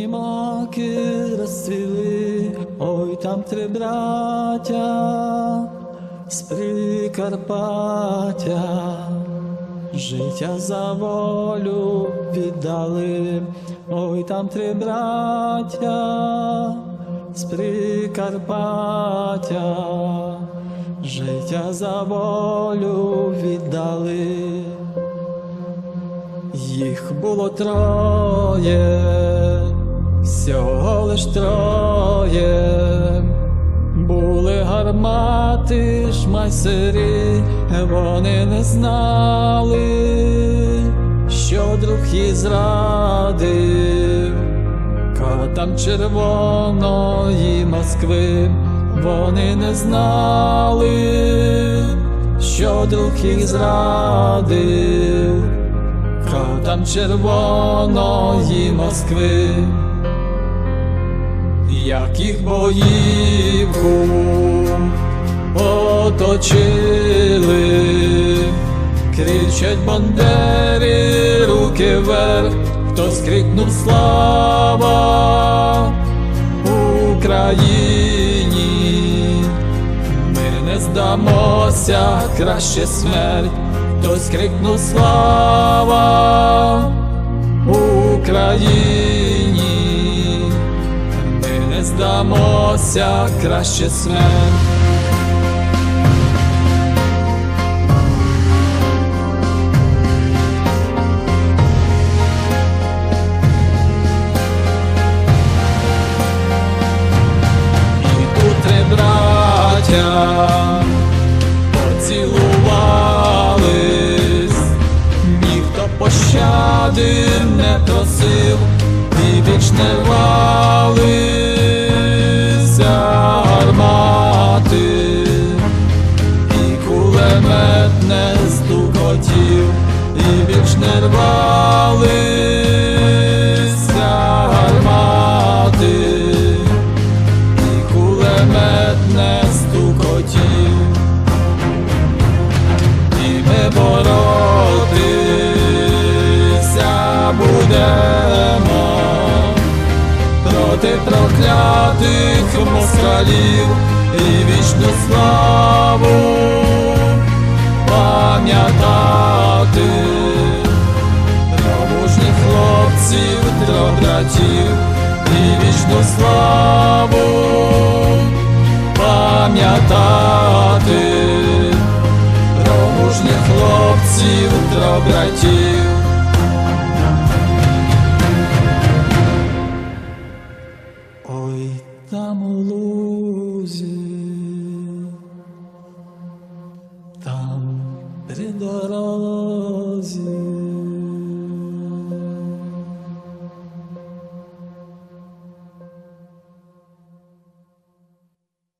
Червоні маки розцвіли, ой там три браття з Прикарпаття, життя за волю віддали, ой там три браття з Прикарпаття, життя за волю віддали. Їх було троє всього лиш троє, були гармати ж майсери, вони не знали, що друг їх зрадив, котам червоної Москви, вони не знали, що друг їх зрадив. Там червоної Москви, як їх боївку оточили, кричать бандери, руки вверх, хтось крикнув слава Україні, ми не здамося, краще смерть. Хтось крикнув слава Україні, здамося, краще смерть. Поцілувались, ніхто пощади не просив, і віч не будемо проти проклятих москалів і вічну славу пам'ятати про хлопців, про братів і вічну славу пам'ятати про хлопців, про братів. Там у лузі, там при дорозі